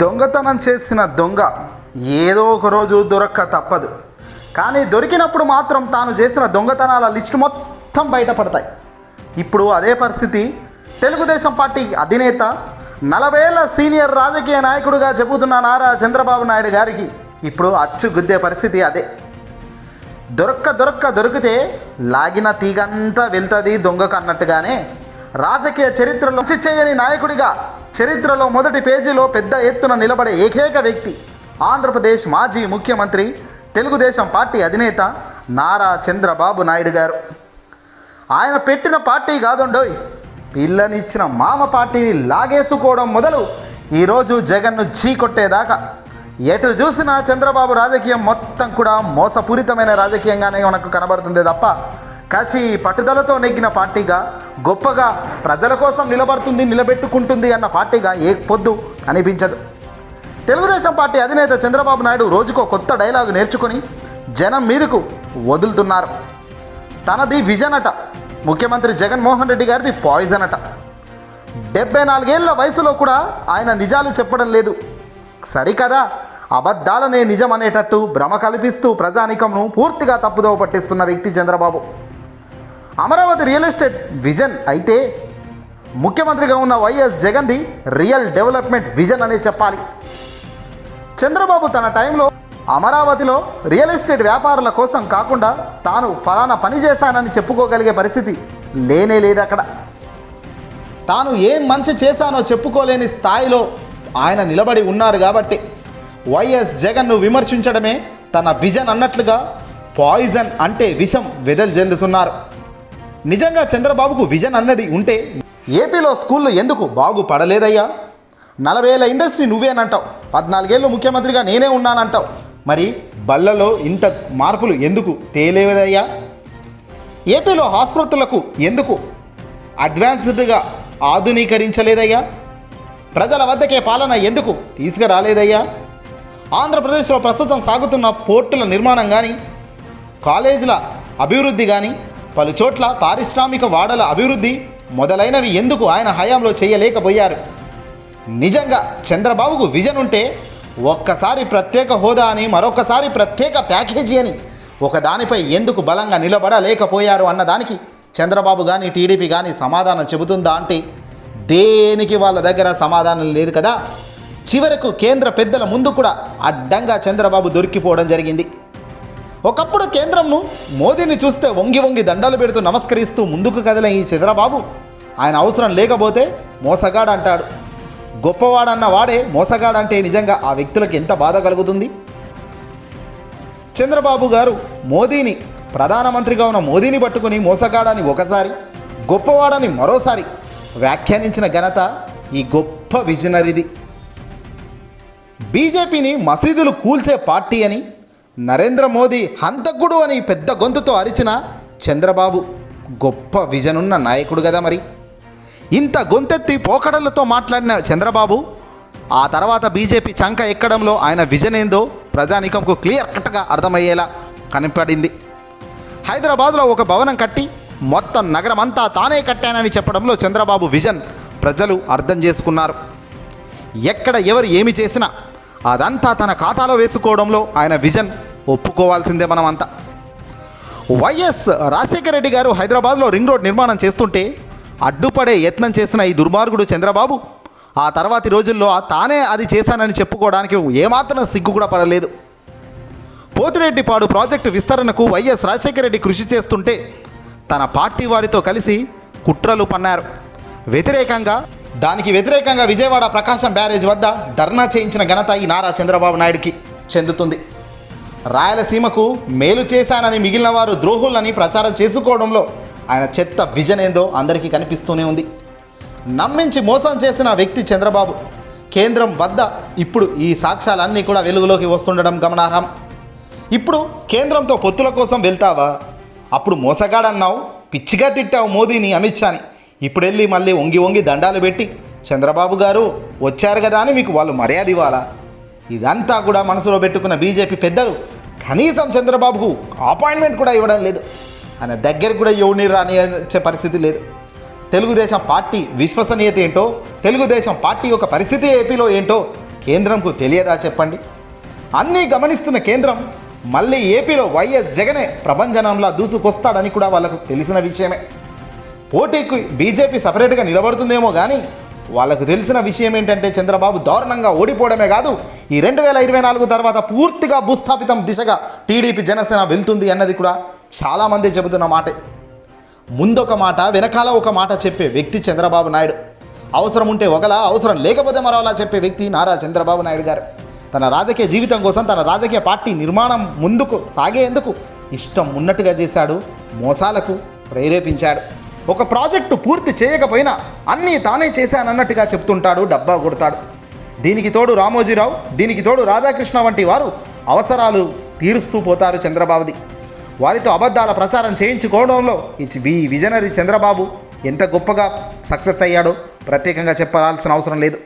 దొంగతనం చేసిన దొంగ ఏదో ఒక రోజు దొరక్క తప్పదు. కానీ దొరికినప్పుడు మాత్రం తాను చేసిన దొంగతనాల లిస్టు మొత్తం బయటపడతాయి. ఇప్పుడు అదే పరిస్థితి తెలుగుదేశం పార్టీ అధినేత నలభైల సీనియర్ రాజకీయ నాయకుడిగా చెబుతున్న నారా చంద్రబాబు నాయుడు గారికి ఇప్పుడు అచ్చు గుద్దే పరిస్థితి అదే. దొరక్క దొరక్క దొరికితే లాగిన తీగంతా వెళ్తుంది దొంగకు అన్నట్టుగానే రాజకీయ చరిత్రలో చేయని నాయకుడిగా చరిత్రలో మొదటి పేజీలో పెద్ద ఎత్తున నిలబడే ఏకైక వ్యక్తి ఆంధ్రప్రదేశ్ మాజీ ముఖ్యమంత్రి తెలుగుదేశం పార్టీ అధినేత నారా చంద్రబాబు నాయుడు గారు. ఆయన పెట్టిన పార్టీ కాదుండోయ్ పిల్లనిచ్చిన మామ పార్టీని లాగేసుకోవడం మొదలు ఈరోజు జగన్ను చీకొట్టేదాకా. ఎటు చూసినా చంద్రబాబు రాజకీయం మొత్తం కూడా మోసపూరితమైన రాజకీయంగానే మనకు కనబడుతుంది తప్ప కసి పట్టుదలతో నెగ్గిన పార్టీగా గొప్పగా ప్రజల కోసం నిలబడుతుంది నిలబెట్టుకుంటుంది అన్న పార్టీగా ఏ పొద్దు అనిపించదు. తెలుగుదేశం పార్టీ అధినేత చంద్రబాబు నాయుడు రోజుకో కొత్త డైలాగు నేర్చుకొని జనం మీదకు వదులుతున్నారు. తనది విజన్ అట. ముఖ్యమంత్రి జగన్మోహన్ రెడ్డి గారిది పాయిజన్ అట. డెబ్బై నాలుగేళ్ళ వయసులో కూడా ఆయన నిజాలు చెప్పడం లేదు. సరికదా అబద్ధాలనే నిజం అనేటట్టు భ్రమ కల్పిస్తూ ప్రజానికంను పూర్తిగా తప్పుదోవ పట్టిస్తున్న వ్యక్తి Chandrababu. Amaravati real estate vision అయితే ముఖ్యమంత్రిగా ఉన్న వైఎస్ జగన్ది రియల్ డెవలప్మెంట్ విజన్ అనే చెప్పాలి. చంద్రబాబు తన టైంలో అమరావతిలో రియల్ ఎస్టేట్ వ్యాపారుల కోసం కాకుండా తాను ఫలానా పని చేశానని చెప్పుకోగలిగే పరిస్థితి లేనే లేదు అక్కడ. తాను ఏం మంచి చేశానో చెప్పుకోలేని స్థాయిలో ఆయన నిలబడి ఉన్నారు కాబట్టి వైఎస్ జగన్ను విమర్శించడమే తన విజన్ అన్నట్లుగా పాయిజన్ అంటే విషం వెదజల్లుతున్నారు నిజంగా చంద్రబాబుకు విజన్ అన్నది ఉంటే ఏపీలో స్కూళ్ళు ఎందుకు బాగుపడలేదయ్యా? నలభై ఏళ్ళ ఇండస్ట్రీ నువ్వేనంటావు. పద్నాలుగేళ్ళు ముఖ్యమంత్రిగా నేనే ఉన్నానంటావు. మరి బళ్ళలో ఇంత మార్పులు ఎందుకు తేలేదయ్యా ఏపీలో ఆసుపత్రులకు ఎందుకు అడ్వాన్స్డ్గా ఆధునీకరించలేదయ్యా? ప్రజల వద్దకే పాలన ఎందుకు తీసుకురాలేదయ్యా? ఆంధ్రప్రదేశ్లో ప్రస్తుతం సాగుతున్న పోర్టుల నిర్మాణం కానీ కాలేజీల అభివృద్ధి కానీ పలుచోట్ల పారిశ్రామిక వాడల అభివృద్ధి మొదలైనవి ఎందుకు ఆయన హయాంలో చేయలేకపోయారు? నిజంగా చంద్రబాబుకు విజన్ ఉంటే ఒక్కసారి ప్రత్యేక హోదా అని మరొకసారి ప్రత్యేక ప్యాకేజీ అని ఒకదానిపై ఎందుకు బలంగా నిలబడలేకపోయారు అన్నదానికి చంద్రబాబు కానీ టీడీపీ కానీ సమాధానం చెబుతుందా అంటే దేనికి వాళ్ళ దగ్గర సమాధానం లేదు కదా? చివరకు కేంద్ర పెద్దల ముందు కూడా అడ్డంగా చంద్రబాబు దొరికిపోవడం జరిగింది. ఒకప్పుడు కేంద్రంను మోదీని చూస్తే వంగి వంగి దండాలు పెడుతూ నమస్కరిస్తూ ముందుకు కదిలే ఈ చంద్రబాబు ఆయన అవసరం లేకపోతే మోసగాడు అంటాడు గొప్పవాడన్న వాడే మోసగాడంటే నిజంగా ఆ వ్యక్తులకు ఎంత బాధ కలుగుతుంది? చంద్రబాబు గారు మోదీని ప్రధానమంత్రిగా ఉన్న మోదీని పట్టుకుని మోసగాడని ఒకసారి గొప్పవాడని మరోసారి వ్యాఖ్యానించిన ఘనత ఈ గొప్ప విజనరీది. బీజేపీని మసీదులు కూల్చే పార్టీ అని నరేంద్ర మోదీ హంతకుడు అని పెద్ద గొంతుతో అరిచిన చంద్రబాబు గొప్ప విజనున్న నాయకుడు కదా మరి. ఇంత గొంతెత్తి పోకడలతో మాట్లాడిన చంద్రబాబు ఆ తర్వాత బీజేపీ చంక ఎక్కడంలో ఆయన విజన్ ఏందో ప్రజానీకంకు క్లియర్ కట్గా అర్థమయ్యేలా కనపడింది. హైదరాబాద్లో ఒక భవనం కట్టి మొత్తం నగరం అంతా తానే కట్టానని చెప్పడంలో చంద్రబాబు విజన్ ప్రజలు అర్థం చేసుకున్నారు. ఎక్కడ ఎవరు ఏమి చేసినా అదంతా తన ఖాతాలో వేసుకోవడంలో ఆయన విజన్ ఒప్పుకోవాల్సిందే మనమంతా. వైఎస్ రాజశేఖర రెడ్డి గారు హైదరాబాద్లో రింగ్ రోడ్ నిర్మాణం చేస్తుంటే అడ్డుపడే యత్నం చేసిన ఈ దుర్మార్గుడు చంద్రబాబు ఆ తర్వాతి రోజుల్లో తానే అది చేశానని చెప్పుకోవడానికి ఏమాత్రం సిగ్గు కూడా పడలేదు. పోతిరెడ్డిపాడు ప్రాజెక్టు విస్తరణకు వైఎస్ రాజశేఖర రెడ్డి కృషి చేస్తుంటే తన పార్టీ వారితో కలిసి కుట్రలు పన్నారు. వ్యతిరేకంగా దానికి వ్యతిరేకంగా విజయవాడ ప్రకాశం బ్యారేజ్ వద్ద ధర్నా చేయించిన ఘనత ఈ నారా చంద్రబాబు నాయుడికి చెందుతుంది. రాయలసీమకు మేలు చేశానని మిగిలిన వారు ద్రోహులని ప్రచారం చేసుకోవడంలో ఆయన చెత్త విజన్ ఏందో అందరికీ కనిపిస్తూనే ఉంది. నమ్మించి మోసం చేసిన వ్యక్తి చంద్రబాబు. కేంద్రం వద్ద ఇప్పుడు ఈ సాక్ష్యాలన్నీ కూడా వెలుగులోకి వస్తుండడం గమనార్హం. ఇప్పుడు కేంద్రంతో పొత్తుల కోసం వెళ్తావా? అప్పుడు మోసగాడన్నావు పిచ్చిగా తిట్టావు మోదీని అమిత్ షాని. ఇప్పుడు వెళ్ళి మళ్ళీ వంగి వంగి దండాలు పెట్టి చంద్రబాబు గారు వచ్చారు కదా అని మీకు వాళ్ళు మర్యాద ఇవ్వాలా? ఇదంతా కూడా మనసులో పెట్టుకున్న బీజేపీ పెద్దలు. కనీసం చంద్రబాబుకు అపాయింట్మెంట్ కూడా ఇవ్వడం లేదు. ఆయన దగ్గరికి కూడా ఎవరిని రానిచ్చే పరిస్థితి లేదు. తెలుగుదేశం పార్టీ విశ్వసనీయత ఏంటో తెలుగుదేశం పార్టీ యొక్క పరిస్థితి ఏపీలో ఏంటో కేంద్రంకు తెలియదా చెప్పండి. అన్నీ గమనిస్తున్న కేంద్రం మళ్ళీ ఏపీలో వైఎస్ జగనే ప్రభంజనంలా దూసుకొస్తాడని కూడా వాళ్ళకు తెలిసిన విషయమే. పోటీకి బీజేపీ సపరేట్గా నిలబడుతుందేమో కానీ వాళ్ళకు తెలిసిన విషయం ఏంటంటే చంద్రబాబు దారుణంగా ఓడిపోవడమే కాదు ఈ రెండు వేల ఇరవై నాలుగు తర్వాత పూర్తిగా భూస్థాపితం దిశగా టీడీపీ జనసేన వెళ్తుంది అన్నది కూడా చాలామంది చెబుతున్న మాటే. ముందొక మాట వెనకాల ఒక మాట చెప్పే వ్యక్తి చంద్రబాబు నాయుడు. అవసరం ఉంటే ఒకలా అవసరం లేకపోతే మరోలా చెప్పే వ్యక్తి నారా చంద్రబాబు నాయుడు గారు. తన రాజకీయ జీవితం కోసం తన రాజకీయ పార్టీ నిర్మాణం ముందుకు సాగేందుకు ఇష్టం ఉన్నట్టుగా చేశాడు మోసాలకు ప్రేరేపించాడు. ఒక ప్రాజెక్టు పూర్తి చేయకపోయినా అన్నీ తానే చేశానన్నట్టుగా చెప్తుంటాడు డబ్బా కొడతాడు. దీనికి తోడు రామోజీరావు దీనికి తోడు రాధాకృష్ణ వంటి వారు అవసరాలు తీరుస్తూ పోతారు చంద్రబాబుది. వారితో అబద్ధాల ప్రచారం చేయించుకోవడంలో ఈ విజనరీ చంద్రబాబు ఎంత గొప్పగా సక్సెస్ అయ్యాడో ప్రత్యేకంగా చెప్పాల్సిన అవసరం లేదు.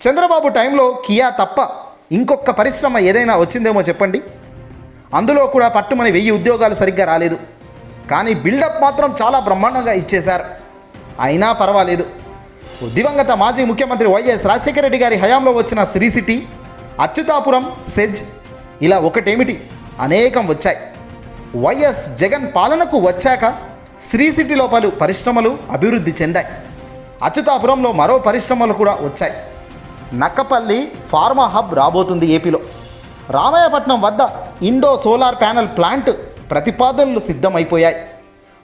చంద్రబాబు టైంలో కియా తప్ప ఇంకొక పరిశ్రమ ఏదైనా వచ్చిందేమో చెప్పండి. అందులో కూడా పట్టుమని వెయ్యి ఉద్యోగాలు సరిగ్గా రాలేదు. కానీ బిల్డప్ మాత్రం చాలా బ్రహ్మాండంగా ఇచ్చేశారు. అయినా పర్వాలేదు. దివంగత మాజీ ముఖ్యమంత్రి వైఎస్ రాజశేఖర రెడ్డి గారి హయాంలో వచ్చిన శ్రీ సిటీ అచ్యుతాపురం సెజ్ ఇలా ఒకటేమిటి? అనేకం వచ్చాయి. వైఎస్ జగన్ పాలనకు వచ్చాక శ్రీ సిటీలో పలు పరిశ్రమలు అభివృద్ధి చెందాయి. అచ్యుతాపురంలో మరో పరిశ్రమలు కూడా వచ్చాయి. నక్కపల్లి ఫార్మా హబ్ రాబోతుంది ఏపీలో. రామాయపట్నం వద్ద ఇండో సోలార్ ప్యానెల్ ప్లాంట్ ప్రతిపాదనలు సిద్ధమైపోయాయి.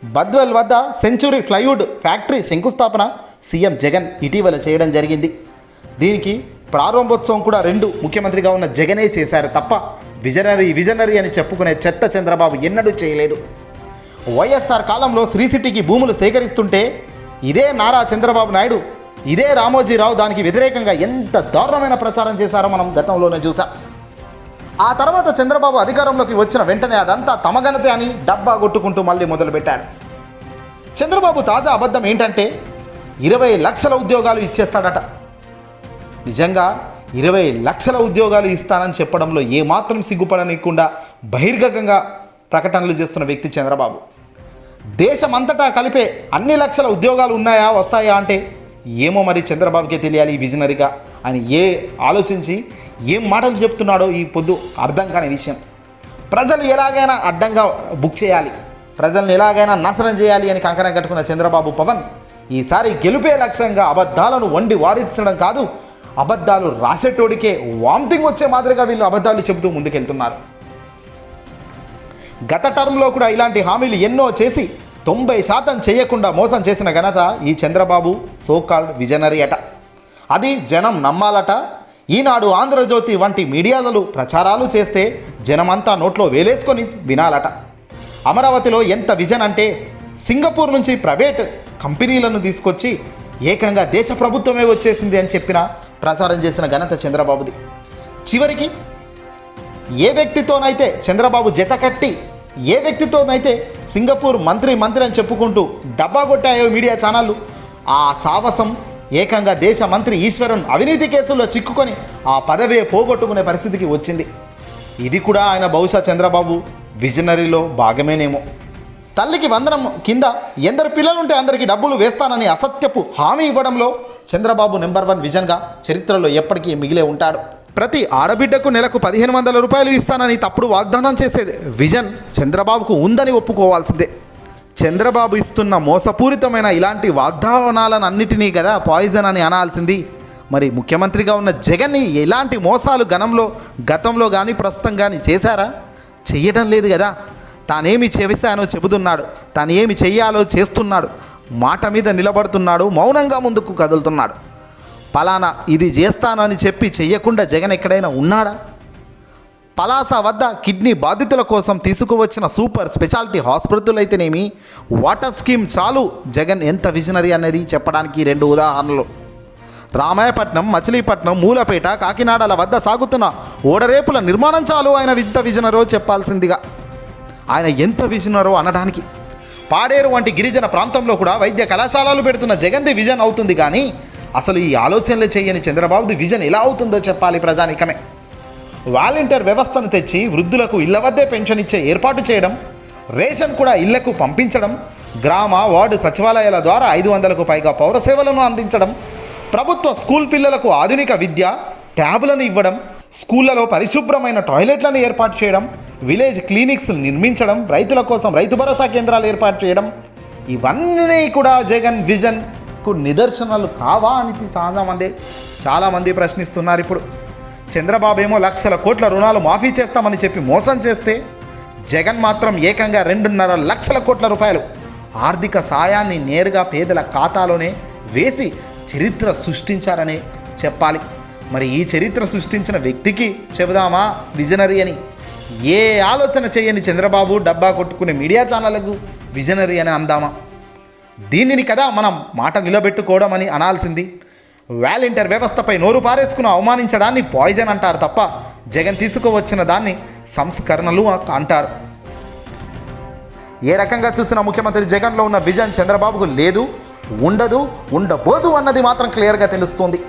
బద్వెల్ వద్ద సెంచురీ ఫ్లైవుడ్ ఫ్యాక్టరీ శంకుస్థాపన సీఎం జగన్ ఇటీవల చేయడం జరిగింది. దీనికి ప్రారంభోత్సవం కూడా రెండు ముఖ్యమంత్రిగా ఉన్న జగనే చేశారు తప్ప విజనరీ విజనరీ అని చెప్పుకునే చెత్త చంద్రబాబు ఎన్నడూ చేయలేదు. వైఎస్ఆర్ కాలంలో శ్రీ సిటీకి భూములు సేకరిస్తుంటే ఇదే నారా చంద్రబాబు నాయుడు ఇదే రామోజీరావు దానికి వ్యతిరేకంగా ఎంత దారుణమైన ప్రచారం చేశారో మనం గతంలోనే చూసాం ఆ తర్వాత చంద్రబాబు అధికారంలోకి వచ్చిన వెంటనే అదంతా తమగనతే అని డబ్బా కొట్టుకుంటూ మళ్ళీ మొదలుపెట్టాడు చంద్రబాబు తాజా అబద్ధం ఏంటంటే ఇరవై లక్షల ఉద్యోగాలు ఇచ్చేస్తాడట. నిజంగా ఇరవై లక్షల ఉద్యోగాలు ఇస్తానని చెప్పడంలో ఏమాత్రం సిగ్గుపడనీయకుండా బహిర్గతంగా ప్రకటనలు చేస్తున్న వ్యక్తి చంద్రబాబు. దేశమంతటా కలిపే అన్ని లక్షల ఉద్యోగాలు ఉన్నాయా వస్తాయా అంటే ఏమో మరి చంద్రబాబుకే తెలియాలి ఈ విజనరీగా. ఆయన ఏ ఆలోచించి ఏం మాటలు చెప్తున్నాడో ఈ పొద్దు అర్థం కాని విషయం. ప్రజలు ఎలాగైనా అడ్డంగా బుక్ చేయాలి. ప్రజల్ని ఎలాగైనా నాశనం చేయాలి అని కంకణం కట్టుకున్న చంద్రబాబు పవన్ ఈసారి గెలుపే లక్ష్యంగా అబద్ధాలను వండి వారించడం కాదు అబద్ధాలు రాసేటోడికే వామిటింగ్ వచ్చే మాదిరిగా వీళ్ళు అబద్ధాలు చెబుతూ ముందుకెళ్తున్నారు. గత టర్మ్లో కూడా ఇలాంటి హామీలు ఎన్నో చేసి తొంభై శాతం చేయకుండా మోసం చేసిన ఘనత ఈ చంద్రబాబు సోకాల్డ్ విజనరీ అట. అది జనం నమ్మాలట. ఈనాడు ఆంధ్రజ్యోతి వంటి మీడియాలు ప్రచారాలు చేస్తే జనమంతా నోట్లో వేలేసుకొని వినాలట. అమరావతిలో ఎంత విజన్ అంటే సింగపూర్ నుంచి ప్రైవేట్ కంపెనీలను తీసుకొచ్చి ఏకంగా దేశ ప్రభుత్వమే వచ్చేసింది అని చెప్పిన ప్రచారం చేసిన ఘనత చంద్రబాబుది. చివరికి ఏ వ్యక్తితోనైతే చంద్రబాబు జత కట్టి ఏ వ్యక్తితోనైతే సింగపూర్ మంత్రి మంత్రి అని చెప్పుకుంటూ డబ్బా కొట్టాయో మీడియా ఛానళ్ళు ఆ సావసం ఏకంగా దేశ మంత్రి ఈశ్వరన్ అవినీతి కేసుల్లో చిక్కుకొని ఆ పదవే పోగొట్టుకునే పరిస్థితికి వచ్చింది. ఇది కూడా ఆయన బహుశా చంద్రబాబు విజనరీలో భాగమేనేమో. తల్లికి వందనం కింద ఎందరు పిల్లలుంటే అందరికీ డబ్బులు వేస్తానని అసత్యపు హామీ ఇవ్వడంలో చంద్రబాబు నెంబర్ వన్ విజన్గా చరిత్రలో ఎప్పటికీ మిగిలే ఉంటాడు. ప్రతి ఆడబిడ్డకు నెలకు పదిహేను వందల రూపాయలు ఇస్తానని తప్పుడు వాగ్దానం చేసేది విజన్ చంద్రబాబుకు ఉందని ఒప్పుకోవాల్సిందే. చంద్రబాబు ఇస్తున్న మోసపూరితమైన ఇలాంటి వాగ్దానాలను అన్నిటినీ కదా పాయిజన్ అని అనాల్సింది. మరి ముఖ్యమంత్రిగా ఉన్న జగన్ని ఎలాంటి మోసాలు గణంలో గతంలో కానీ ప్రస్తుతం కానీ చేశారా? చెయ్యడం లేదు కదా తానేమి చేశానో చెబుతున్నాడు తాను ఏమి చెయ్యాలో చేస్తున్నాడు మాట మీద నిలబడుతున్నాడు మౌనంగా ముందుకు కదులుతున్నాడు. పలానా ఇది చేస్తానని చెప్పి చెయ్యకుండా జగన్ ఎక్కడైనా ఉన్నాడా? పలాస వద్ద కిడ్నీ బాధితుల కోసం తీసుకువచ్చిన సూపర్ స్పెషాలిటీ హాస్పిటల్ అయితేనేమి వాటర్ స్కీమ్ చాలు జగన్ ఎంత విజనరీ అనేది చెప్పడానికి రెండు ఉదాహరణలు. రామాయపట్నం మచిలీపట్నం మూలపేట కాకినాడల వద్ద సాగుతున్న ఓడరేపుల నిర్మాణం చాలు ఆయన విద్య విజనరో చెప్పాల్సిందిగా. ఆయన ఎంత విసినారో అనడానికి. పాడేరు వంటి గిరిజన ప్రాంతంలో కూడా వైద్య కళాశాలలు పెడుతున్న జగన్ది విజన్ అవుతుంది కానీ అసలు ఈ ఆలోచనలు చేయని చంద్రబాబుది విజన్ ఎలా అవుతుందో చెప్పాలి ప్రజానికమే. వాలంటీర్ వ్యవస్థను తెచ్చి వృద్ధులకు ఇళ్ళ వద్దే పెన్షన్ ఇచ్చే ఏర్పాటు చేయడం రేషన్ కూడా ఇళ్ళకు పంపించడం గ్రామ వార్డు సచివాలయాల ద్వారా ఐదు వందలకు పైగా పౌర సేవలను అందించడం ప్రభుత్వ స్కూల్ పిల్లలకు ఆధునిక విద్య ట్యాబులను ఇవ్వడం స్కూళ్ళలో పరిశుభ్రమైన టాయిలెట్లను ఏర్పాటు చేయడం విలేజ్ క్లినిక్స్ నిర్మించడం రైతుల కోసం రైతు భరోసా కేంద్రాలు ఏర్పాటు చేయడం ఇవన్నీ కూడా జగన్ విజన్కు నిదర్శనాలు కావా అని చాలామంది చాలామంది ప్రశ్నిస్తున్నారు ఇప్పుడు. చంద్రబాబు ఏమో లక్షల కోట్ల రుణాలు మాఫీ చేస్తామని చెప్పి మోసం చేస్తే జగన్ మాత్రం ఏకంగా రెండున్నర లక్షల కోట్ల రూపాయలు ఆర్థిక సాయాన్ని నేరుగా పేదల ఖాతాలోనే వేసి చరిత్ర సృష్టించారనే చెప్పాలి. మరి ఈ చరిత్ర సృష్టించిన వ్యక్తికి చెబుదామా? విజనరీ అని. ఏ ఆలోచన చేయని చంద్రబాబు డబ్బా కొట్టుకునే మీడియా ఛానళ్ళకు విజనరీ అని అందామా? దీనిని కదా మనం మాట నిలబెట్టుకోవడం అని అనాల్సింది. వ్యాలంటీర్ వ్యవస్థపై నోరు పారేసుకుని అవమానించడాన్ని పాయిజన్ అంటారు తప్ప జగన్ తీసుకువచ్చిన దాన్ని సంస్కరణలు అంటారు. ఏ రకంగా చూసిన ముఖ్యమంత్రి జగన్లో ఉన్న విజన్ చంద్రబాబుకు లేదు ఉండదు ఉండబోదు అన్నది మాత్రం క్లియర్గా తెలుస్తుంది.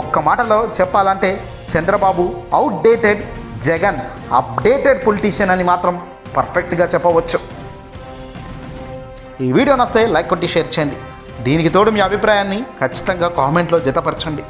ఒక్క మాటలో చెప్పాలంటే Chandrababu outdated Jagan updated politician అని మాత్రం పర్ఫెక్ట్గా చెప్పవచ్చు. ఈ వీడియో నస్తే లైక్ కొట్టి షేర్ చేయండి. దీనికి తోడు మీ అభిప్రాయాన్ని ఖచ్చితంగా కామెంట్లో జతపరచండి.